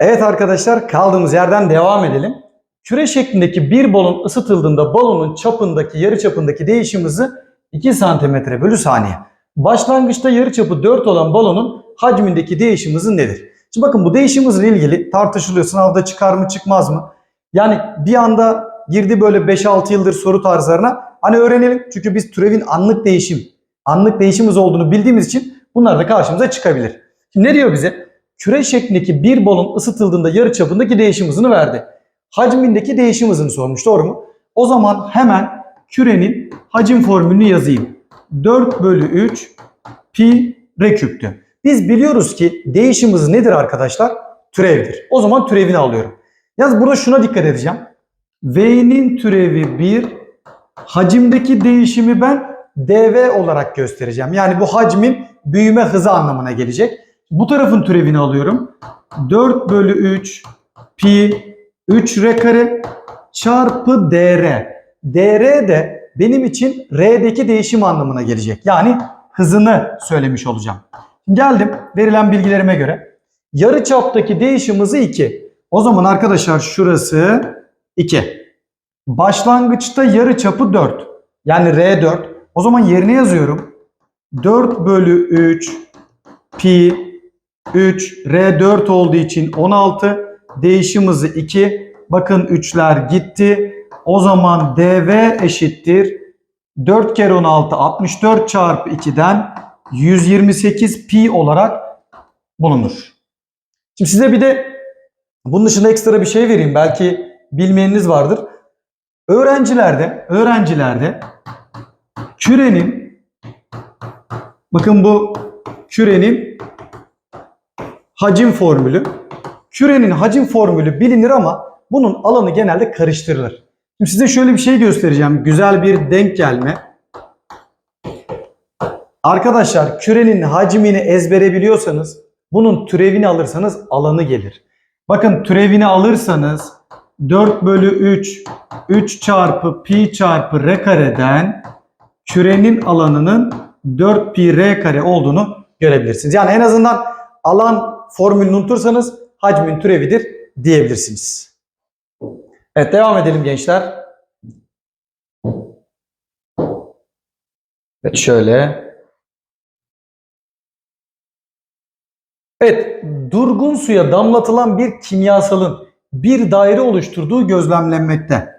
Evet arkadaşlar kaldığımız yerden devam edelim. Küre şeklindeki bir balon ısıtıldığında balonun çapındaki yarı çapındaki değişim hızı 2 cm bölü saniye. Başlangıçta yarı çapı 4 olan balonun hacmindeki değişim hızı nedir? Şimdi bakın bu değişim hızıyla ilgili tartışılıyor. Sınavda çıkar mı çıkmaz mı? Yani bir anda girdi böyle 5-6 yıldır soru tarzlarına. Hani öğrenelim. Çünkü biz türevin anlık değişim, anlık değişim hızı olduğunu bildiğimiz için bunlar da karşımıza çıkabilir. Şimdi ne diyor bize? Küre şeklindeki bir balon ısıtıldığında yarı çapındaki değişim hızını verdi. Hacmindeki değişim hızını sormuş doğru mu? O zaman hemen kürenin hacim formülünü yazayım. 4 bölü 3 pi r küptü. Biz biliyoruz ki değişim hızı nedir arkadaşlar? Türevdir. O zaman türevini alıyorum. Yalnız burada şuna dikkat edeceğim. V'nin türevi 1, hacimdeki değişimi ben dv olarak göstereceğim. Yani bu hacmin büyüme hızı anlamına gelecek. Bu tarafın türevini alıyorum. 4 bölü 3 pi 3 r kare çarpı dr. dr de benim için r'deki değişim anlamına gelecek. Yani hızını söylemiş olacağım. Geldim verilen bilgilerime göre. Yarı çaptaki değişim hızı 2. O zaman arkadaşlar şurası 2. Başlangıçta yarı çapı 4. Yani R4. O zaman yerine yazıyorum. 4 bölü 3 pi 3 R4 olduğu için 16 değişim hızı 2. Bakın 3'ler gitti. O zaman dv eşittir. 4 kere 16 64 çarpı 2'den 128 pi olarak bulunur. Şimdi size bir de bunun dışında ekstra bir şey vereyim. Belki bilmeyeniniz vardır. Öğrencilerde, öğrencilerde kürenin bakın bu kürenin hacim formülü. Kürenin hacim formülü bilinir ama bunun alanı genelde karıştırılır. Şimdi size şöyle bir şey göstereceğim. Güzel bir denk gelme. Arkadaşlar kürenin hacmini ezbere biliyorsanız bunun türevini alırsanız alanı gelir. Bakın türevini alırsanız 4 bölü 3 3 çarpı pi çarpı r kareden kürenin alanının 4 pi r kare olduğunu görebilirsiniz. Yani en azından alan formülünü unutursanız hacmin türevidir diyebilirsiniz. Evet devam edelim gençler. Evet şöyle. Evet, durgun suya damlatılan bir kimyasalın bir daire oluşturduğu gözlemlenmekte.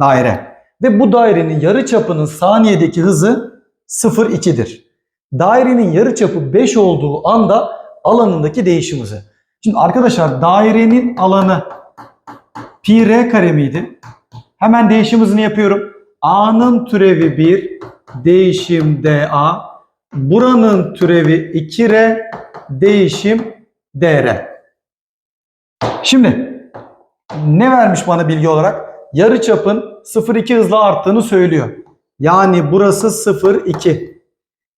Daire. Ve bu dairenin yarıçapının saniyedeki hızı 0,2'dir. Dairenin yarıçapı 5 olduğu anda alanındaki değişim hızı. Şimdi arkadaşlar dairenin alanı pi r kare miydi? Hemen değişim hızını yapıyorum. A'nın türevi 1, değişim dA. Buranın türevi 2r, değişim dr. Şimdi ne vermiş bana bilgi olarak? Yarıçapın 0,2 hızla arttığını söylüyor. Yani burası 0,2.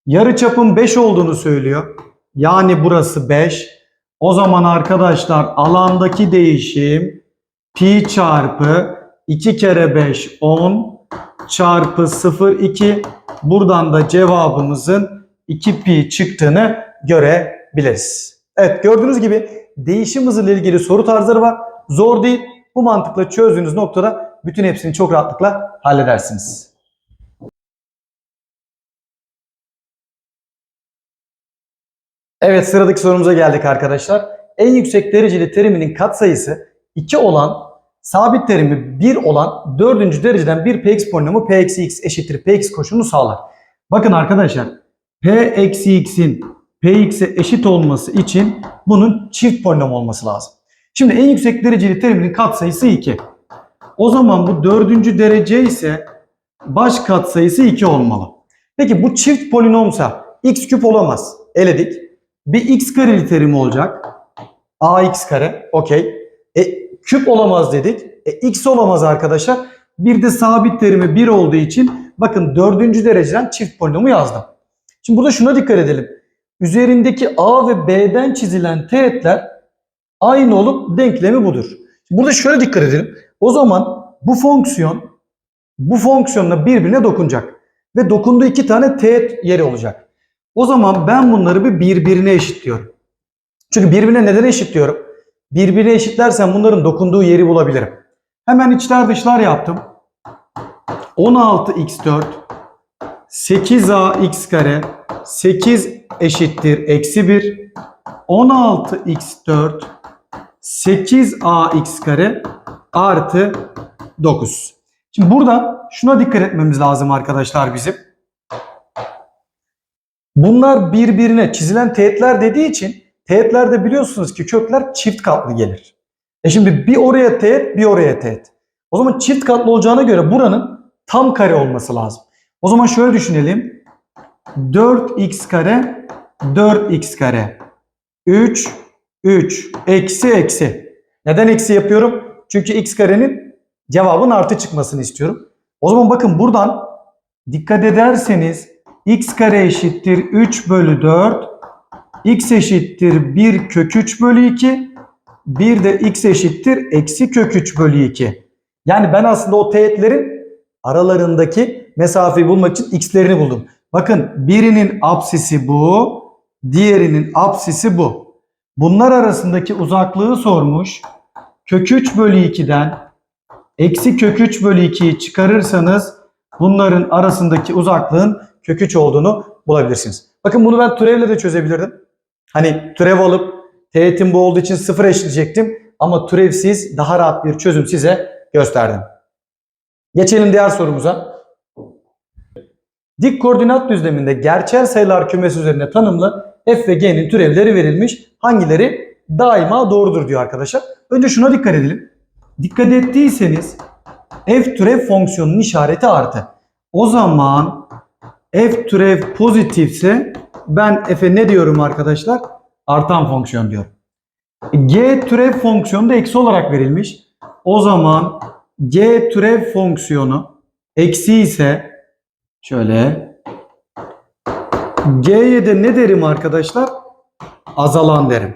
Yarıçapın 5 olduğunu söylüyor. Yani burası 5. O zaman arkadaşlar alandaki değişim pi çarpı 2 kere 5 10 çarpı 0,2 buradan da cevabımızın 2 pi çıktığını görebiliriz. Evet gördüğünüz gibi değişim hızı ile ilgili soru tarzları var. Zor değil. Bu mantıkla çözdüğünüz noktada bütün hepsini çok rahatlıkla halledersiniz. Evet sıradaki sorumuza geldik arkadaşlar. En yüksek dereceli teriminin katsayısı 2 olan sabit terimi 1 olan 4. dereceden bir px polinomu p eksi x eşittir px koşulunu sağlar. Bakın arkadaşlar p eksi x'in px'e eşit olması için bunun çift polinom olması lazım. Şimdi en yüksek dereceli teriminin katsayısı 2. O zaman bu dördüncü derece ise baş katsayısı 2 olmalı. Peki bu çift polinomsa x küp olamaz. Eledik. Bir x kareli terim olacak. ax kare. Okey. E, küp olamaz dedik. E, x olamaz arkadaşlar. Bir de sabit terimi 1 olduğu için bakın dördüncü dereceden çift polinomu yazdım. Şimdi burada şuna dikkat edelim. Üzerindeki a ve b'den çizilen teğetler aynı olup denklemi budur. Burada şöyle dikkat edelim. O zaman bu fonksiyon bu fonksiyonla birbirine dokunacak. Ve dokunduğu iki tane teğet yeri olacak. O zaman ben bunları bir birbirine eşitliyorum. Çünkü birbirine neden eşitliyorum? birbirine eşitlersem bunların dokunduğu yeri bulabilirim. Hemen içler dışlar yaptım. 16x4 8ax kare 8 eşittir eksi 1 16x4 8ax kare artı 9. Şimdi burada şuna dikkat etmemiz lazım arkadaşlar bizim. Bunlar birbirine çizilen teğetler dediği için teğetlerde biliyorsunuz ki kökler çift katlı gelir. E şimdi bir oraya teğet bir oraya teğet. O zaman çift katlı olacağına göre buranın tam kare olması lazım. O zaman şöyle düşünelim. 4x kare 4x kare 3 3 eksi eksi. Neden eksi yapıyorum? Çünkü x karenin cevabın artı çıkmasını istiyorum. O zaman bakın buradan dikkat ederseniz x kare eşittir 3 bölü 4 x eşittir 1 kök 3 bölü 2 bir de x eşittir eksi kök 3 bölü 2. Yani ben aslında o teğetlerin aralarındaki mesafeyi bulmak için x'lerini buldum. Bakın birinin apsisi bu, diğerinin apsisi bu. Bunlar arasındaki uzaklığı sormuş. Kök 3 bölü 2'den eksi kök 3 bölü 2'yi çıkarırsanız bunların arasındaki uzaklığın kök 3 olduğunu bulabilirsiniz. Bakın bunu ben türevle de çözebilirdim. Hani türev alıp teğetim bu olduğu için sıfır eşleyecektim. Ama türevsiz daha rahat bir çözüm size gösterdim. Geçelim diğer sorumuza. Dik koordinat düzleminde gerçel sayılar kümesi üzerine tanımlı f ve g'nin türevleri verilmiş. Hangileri daima doğrudur diyor arkadaşlar. Önce şuna dikkat edelim. Dikkat ettiyseniz f türev fonksiyonunun işareti artı. O zaman f türev pozitifse ben f'e ne diyorum arkadaşlar? Artan fonksiyon diyorum. g türev fonksiyonu da eksi olarak verilmiş. O zaman g türev fonksiyonu eksi ise şöyle g'ye de ne derim arkadaşlar? Azalan derim.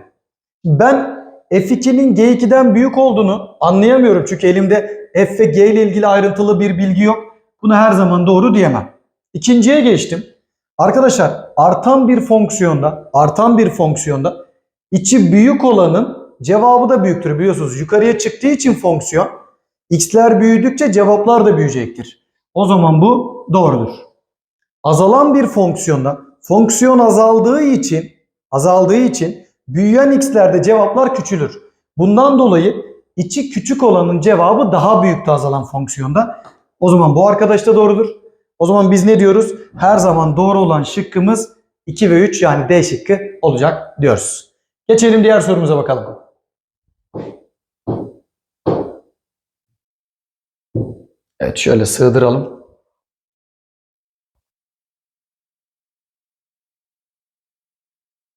Ben f2'nin g2'den büyük olduğunu anlayamıyorum. Çünkü elimde f ve g ile ilgili ayrıntılı bir bilgi yok. Bunu her zaman doğru diyemem. İkinciye geçtim. Arkadaşlar artan bir fonksiyonda, artan bir fonksiyonda içi büyük olanın cevabı da büyüktür biliyorsunuz. Yukarıya çıktığı için fonksiyon x'ler büyüdükçe cevaplar da büyüyecektir. O zaman bu doğrudur. Azalan bir fonksiyonda fonksiyon azaldığı için azaldığı için büyüyen x'lerde cevaplar küçülür. Bundan dolayı içi küçük olanın cevabı daha büyüktü azalan fonksiyonda. O zaman bu arkadaş da doğrudur. O zaman biz ne diyoruz? Her zaman doğru olan şıkkımız 2 ve 3 yani D şıkkı olacak diyoruz. Geçelim diğer sorumuza bakalım. Evet şöyle sığdıralım.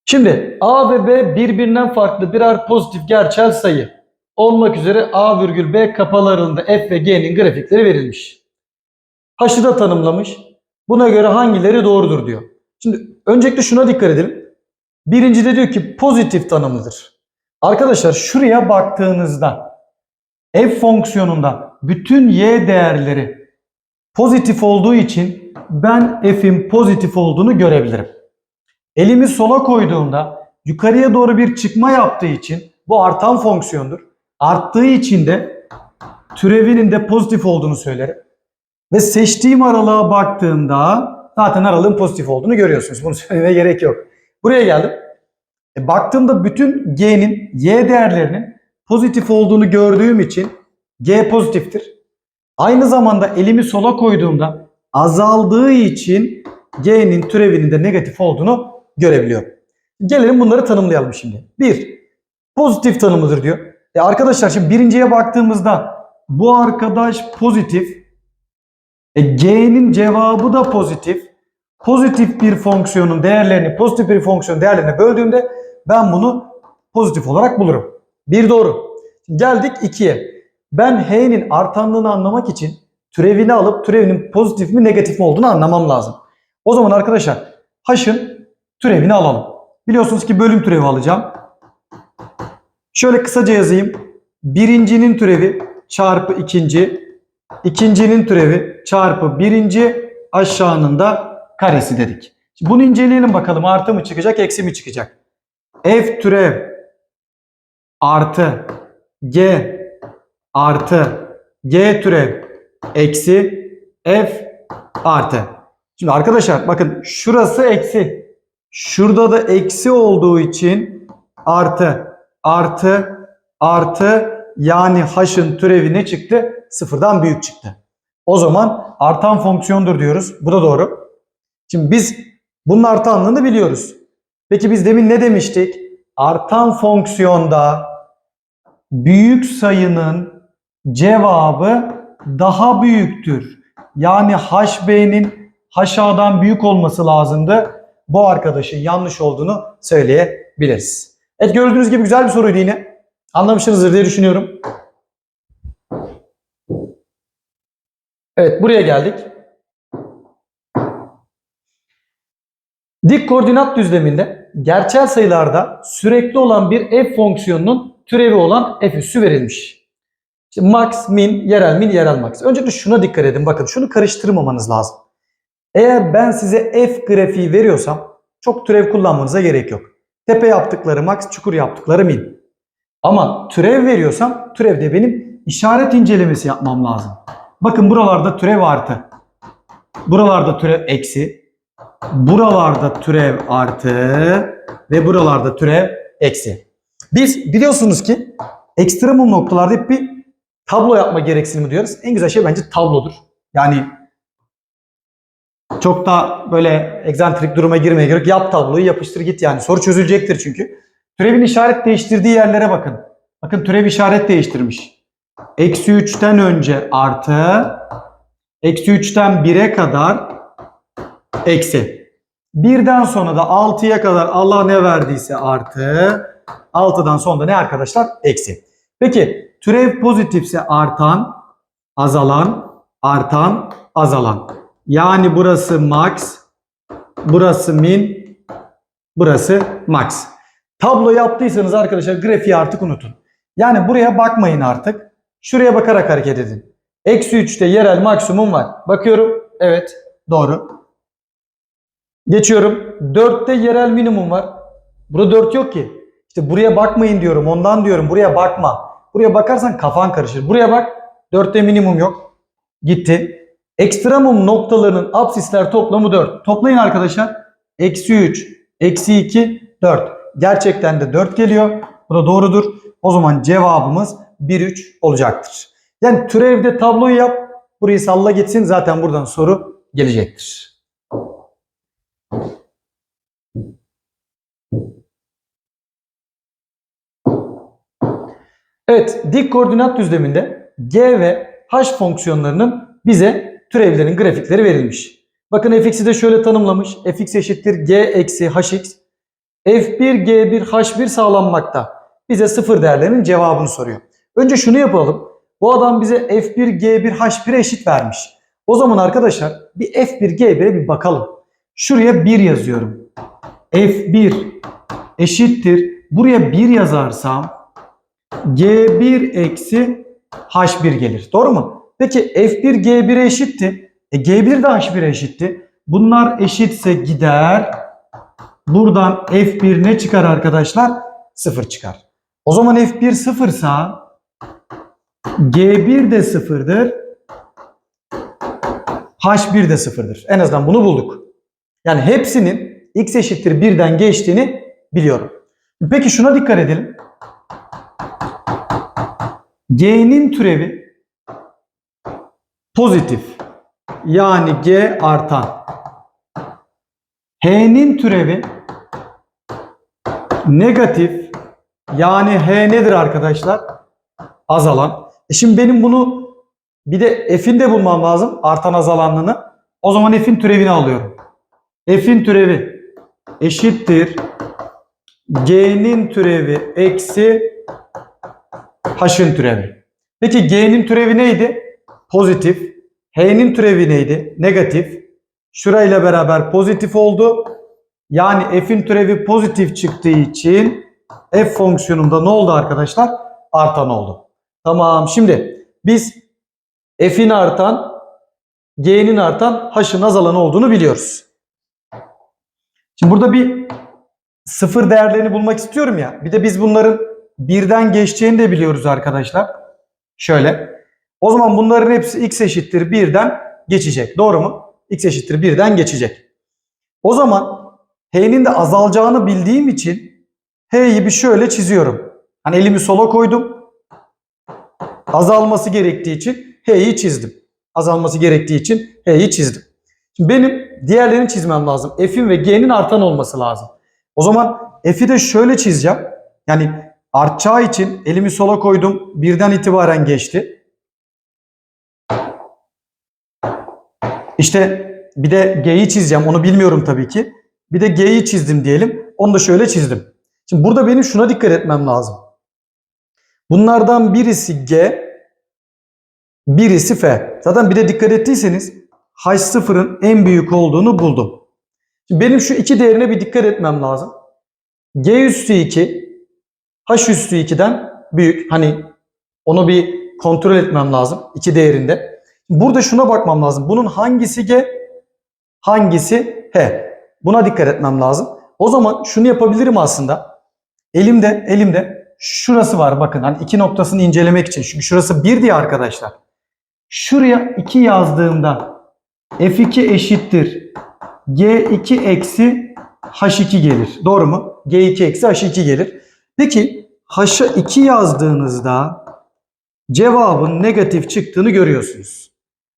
Şimdi A ve B birbirinden farklı birer pozitif gerçel sayı olmak üzere A virgül B kapalı aralığında F ve G'nin grafikleri verilmiş. H'ı da tanımlamış. Buna göre hangileri doğrudur diyor. Şimdi öncelikle şuna dikkat edelim. Birincide diyor ki pozitif tanımlıdır. Arkadaşlar şuraya baktığınızda f fonksiyonunda bütün y değerleri pozitif olduğu için ben f'in pozitif olduğunu görebilirim. Elimi sola koyduğumda yukarıya doğru bir çıkma yaptığı için bu artan fonksiyondur. Arttığı için de türevinin de pozitif olduğunu söylerim. Ve seçtiğim aralığa baktığımda zaten aralığın pozitif olduğunu görüyorsunuz. Bunu söylemeye gerek yok. Buraya geldim. E, baktığımda bütün g'nin y değerlerinin pozitif olduğunu gördüğüm için g pozitiftir. Aynı zamanda elimi sola koyduğumda azaldığı için g'nin türevinin de negatif olduğunu görebiliyorum. Gelelim bunları tanımlayalım şimdi. Bir, pozitif tanımıdır diyor. E arkadaşlar şimdi birinciye baktığımızda bu arkadaş pozitif. E, G'nin cevabı da pozitif. Pozitif bir fonksiyonun değerlerini pozitif bir fonksiyon değerlerine böldüğümde ben bunu pozitif olarak bulurum. Bir doğru. Geldik 2'ye. Ben H'nin artanlığını anlamak için türevini alıp türevinin pozitif mi negatif mi olduğunu anlamam lazım. O zaman arkadaşlar H'ın türevini alalım. Biliyorsunuz ki bölüm türevi alacağım. Şöyle kısaca yazayım. Birincinin türevi çarpı ikinci, ikincinin türevi çarpı birinci aşağının da karesi dedik. Şimdi bunu inceleyelim bakalım artı mı çıkacak eksi mi çıkacak. F türev artı g artı g türev eksi f artı. Şimdi arkadaşlar bakın şurası eksi. Şurada da eksi olduğu için artı artı artı yani h'ın türevi ne çıktı? Sıfırdan büyük çıktı. O zaman artan fonksiyondur diyoruz. Bu da doğru. Şimdi biz bunun artı anlamını biliyoruz. Peki biz demin ne demiştik? Artan fonksiyonda büyük sayının cevabı daha büyüktür. Yani HB'nin HA'dan büyük olması lazımdı. Bu arkadaşın yanlış olduğunu söyleyebiliriz. Evet gördüğünüz gibi güzel bir soruydu yine. Anlamışsınızdır diye düşünüyorum. Evet buraya geldik. Dik koordinat düzleminde gerçel sayılarda sürekli olan bir f fonksiyonunun türevi olan f üssü verilmiş. İşte max, min, yerel min, yerel max. Öncelikle şuna dikkat edin. Bakın şunu karıştırmamanız lazım. Eğer ben size f grafiği veriyorsam çok türev kullanmanıza gerek yok. Tepe yaptıkları max, çukur yaptıkları min. Ama türev veriyorsam türevde benim işaret incelemesi yapmam lazım. Bakın buralarda türev artı. Buralarda türev eksi. Buralarda türev artı ve buralarda türev eksi. Biz biliyorsunuz ki ekstremum noktalarda hep bir tablo yapma gereksinimi duyuyoruz. En güzel şey bence tablodur. Yani çok da böyle egzantrik duruma girmeye gerek yap tabloyu yapıştır git yani. Soru çözülecektir çünkü. Türevin işaret değiştirdiği yerlere bakın. Bakın türev işaret değiştirmiş. Eksi 3'ten önce artı, eksi 3'ten 1'e kadar eksi. Birden sonra da 6'ya kadar Allah ne verdiyse artı. 6'dan sonra da ne arkadaşlar? Eksi. Peki türev pozitifse artan, azalan, artan, azalan. Yani burası max, burası min, burası max. Tablo yaptıysanız arkadaşlar grafiği artık unutun. Yani buraya bakmayın artık. Şuraya bakarak hareket edin. Eksi 3'te yerel maksimum var. Bakıyorum. Evet. Doğru. Geçiyorum. 4'te yerel minimum var. Burada 4 yok ki. İşte buraya bakmayın diyorum. Ondan diyorum. Buraya bakma. Buraya bakarsan kafan karışır. Buraya bak. 4'te minimum yok. Gitti. Ekstremum noktalarının absisler toplamı 4. Toplayın arkadaşlar. Eksi 3, eksi 2, 4. Gerçekten de 4 geliyor. Bu da doğrudur. O zaman cevabımız 1, 3 olacaktır. Yani türevde tabloyu yap. Burayı salla gitsin. Zaten buradan soru gelecektir. Evet, dik koordinat düzleminde g ve h fonksiyonlarının bize türevlerin grafikleri verilmiş. Bakın fx'i de şöyle tanımlamış. fx eşittir g eksi hx. f1, g1, h1 sağlanmakta. Bize sıfır değerlerinin cevabını soruyor. Önce şunu yapalım. Bu adam bize f1, g1, h1'e eşit vermiş. O zaman arkadaşlar bir f1, g1'e bir bakalım. Şuraya 1 yazıyorum. f1 eşittir. Buraya 1 yazarsam G1 eksi H1 gelir. Doğru mu? Peki F1 G1'e eşitti. E G1 de H1'e eşitti. Bunlar eşitse gider. Buradan F1 ne çıkar arkadaşlar? 0 çıkar. O zaman F1 sıfırsa G1 de sıfırdır. H1 de sıfırdır. En azından bunu bulduk. Yani hepsinin x eşittir 1'den geçtiğini biliyorum. Peki şuna dikkat edelim. G'nin türevi pozitif. Yani G artan. H'nin türevi negatif. Yani H nedir arkadaşlar? Azalan. E şimdi benim bunu bir de F'in de bulmam lazım. Artan azalanlığını. O zaman F'in türevini alıyorum. F'in türevi eşittir. G'nin türevi eksi H'ın türevi. Peki G'nin türevi neydi? Pozitif. H'nin türevi neydi? Negatif. Şurayla beraber pozitif oldu. Yani f'in türevi pozitif çıktığı için f fonksiyonunda ne oldu arkadaşlar? Artan oldu. Tamam şimdi biz f'in artan, g'nin artan, h'ın azalan olduğunu biliyoruz. Şimdi burada bir sıfır değerlerini bulmak istiyorum ya. Bir de biz bunların birden geçeceğini de biliyoruz arkadaşlar. Şöyle. O zaman bunların hepsi x eşittir birden geçecek. Doğru mu? x eşittir birden geçecek. O zaman h'nin de azalacağını bildiğim için h'yi bir şöyle çiziyorum. Hani elimi sola koydum. Azalması gerektiği için h'yi çizdim. Azalması gerektiği için h'yi çizdim. Şimdi benim diğerlerini çizmem lazım. F'in ve G'nin artan olması lazım. O zaman F'i de şöyle çizeceğim. Yani artacağı için elimi sola koydum. Birden itibaren geçti. İşte bir de G'yi çizeceğim. Onu bilmiyorum tabii ki. Bir de G'yi çizdim diyelim. Onu da şöyle çizdim. Şimdi burada benim şuna dikkat etmem lazım. Bunlardan birisi G, birisi F. Zaten bir de dikkat ettiyseniz H0'ın en büyük olduğunu buldum. Şimdi benim şu iki değerine bir dikkat etmem lazım. G üstü 2, H üstü 2'den büyük. Hani onu bir kontrol etmem lazım iki değerinde. Burada şuna bakmam lazım. Bunun hangisi G, hangisi H? Buna dikkat etmem lazım. O zaman şunu yapabilirim aslında. Elimde, elimde şurası var bakın. Hani iki noktasını incelemek için. Çünkü şurası 1 diye arkadaşlar. Şuraya 2 yazdığımda F2 eşittir. G2 eksi H2 gelir. Doğru mu? G2 eksi H2 gelir. Peki H'a 2 yazdığınızda cevabın negatif çıktığını görüyorsunuz.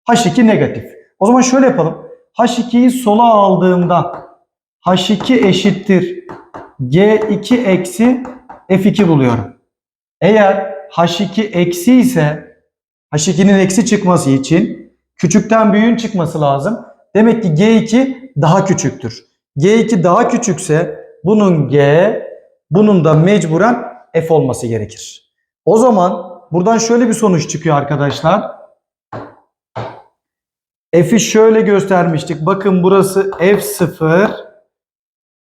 H2 negatif. O zaman şöyle yapalım. H2'yi sola aldığımda H2 eşittir G2 eksi F2 buluyorum. Eğer H2 eksi ise H2'nin eksi çıkması için küçükten büyüğün çıkması lazım. Demek ki G2 daha küçüktür. G2 daha küçükse bunun G, bunun da mecburen F olması gerekir. O zaman buradan şöyle bir sonuç çıkıyor arkadaşlar. F'i şöyle göstermiştik. Bakın burası F0.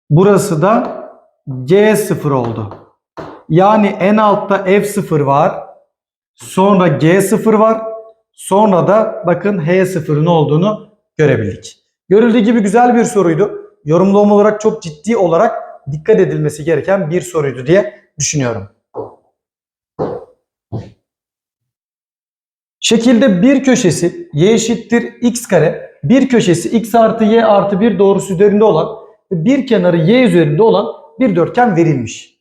Burası da G0 oldu. Yani en altta F0 var. Sonra G0 var. Sonra da bakın H0'ın olduğunu görebildik. Görüldüğü gibi güzel bir soruydu. Yorumlama olarak çok ciddi olarak dikkat edilmesi gereken bir soruydu diye düşünüyorum. Şekilde bir köşesi y eşittir x kare, bir köşesi x artı y artı bir doğrusu üzerinde olan bir kenarı y üzerinde olan bir dörtgen verilmiş.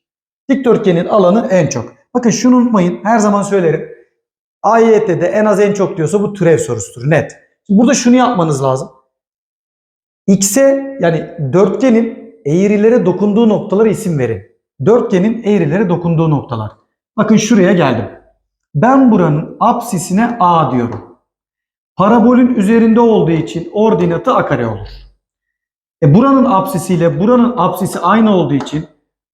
Dikdörtgenin alanı en çok. Bakın şunu unutmayın her zaman söylerim. AYT'de en az en çok diyorsa bu türev sorusudur net. Burada şunu yapmanız lazım. X'e yani dörtgenin eğrilere dokunduğu noktalara isim verin. Dörtgenin eğrilere dokunduğu noktalar. Bakın şuraya geldim. Ben buranın apsisine A diyorum. Parabolün üzerinde olduğu için ordinatı a kare olur. E buranın apsisiyle buranın apsisi aynı olduğu için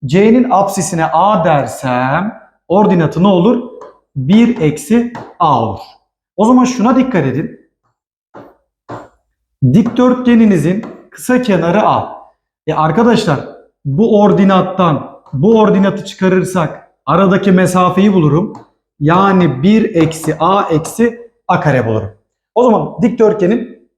C'nin apsisine A dersem ordinatı ne olur? 1 eksi A olur. O zaman şuna dikkat edin. Dikdörtgeninizin kısa kenarı A. E arkadaşlar bu ordinattan bu ordinatı çıkarırsak aradaki mesafeyi bulurum. Yani 1 eksi A eksi A kare bulurum. O zaman dikdörtgenin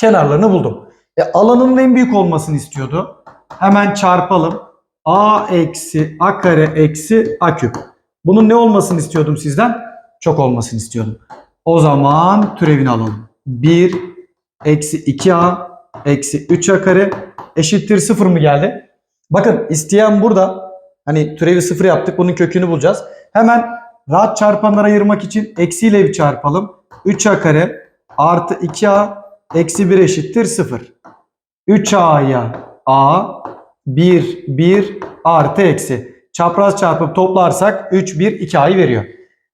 kenarlarını buldum. E alanının en büyük olmasını istiyordu. Hemen çarpalım. A eksi A kare eksi A küp. Bunun ne olmasını istiyordum sizden? Çok olmasını istiyordum. O zaman türevini alalım. 1 eksi 2A eksi 3A kare eşittir 0 mı geldi? Bakın isteyen burada hani türevi 0 yaptık bunun kökünü bulacağız. Hemen rahat çarpanlara ayırmak için eksiyle bir çarpalım. 3A kare artı 2A eksi 1 eşittir 0. 3A'ya A 1 1 artı eksi. Çapraz çarpıp toplarsak 3 1 2A'yı veriyor.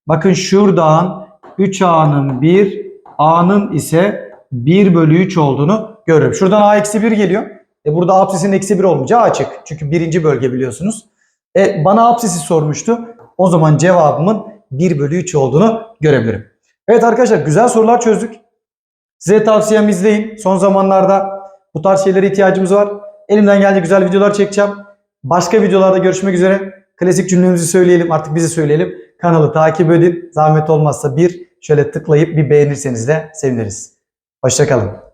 Bakın şuradan 3A'nın 1 A'nın ise 1 bölü 3 olduğunu görüyorum. Şuradan A eksi 1 geliyor. E burada apsisin eksi 1 olmayacağı açık. Çünkü birinci bölge biliyorsunuz. E bana apsisi sormuştu. O zaman cevabımın 1 bölü 3 olduğunu görebilirim. Evet arkadaşlar güzel sorular çözdük. Size tavsiyem izleyin. Son zamanlarda bu tarz şeylere ihtiyacımız var. Elimden geldiği güzel videolar çekeceğim. Başka videolarda görüşmek üzere. Klasik cümlemizi söyleyelim artık bizi söyleyelim. Kanalı takip edin. Zahmet olmazsa bir şöyle tıklayıp bir beğenirseniz de seviniriz. Hoşçakalın.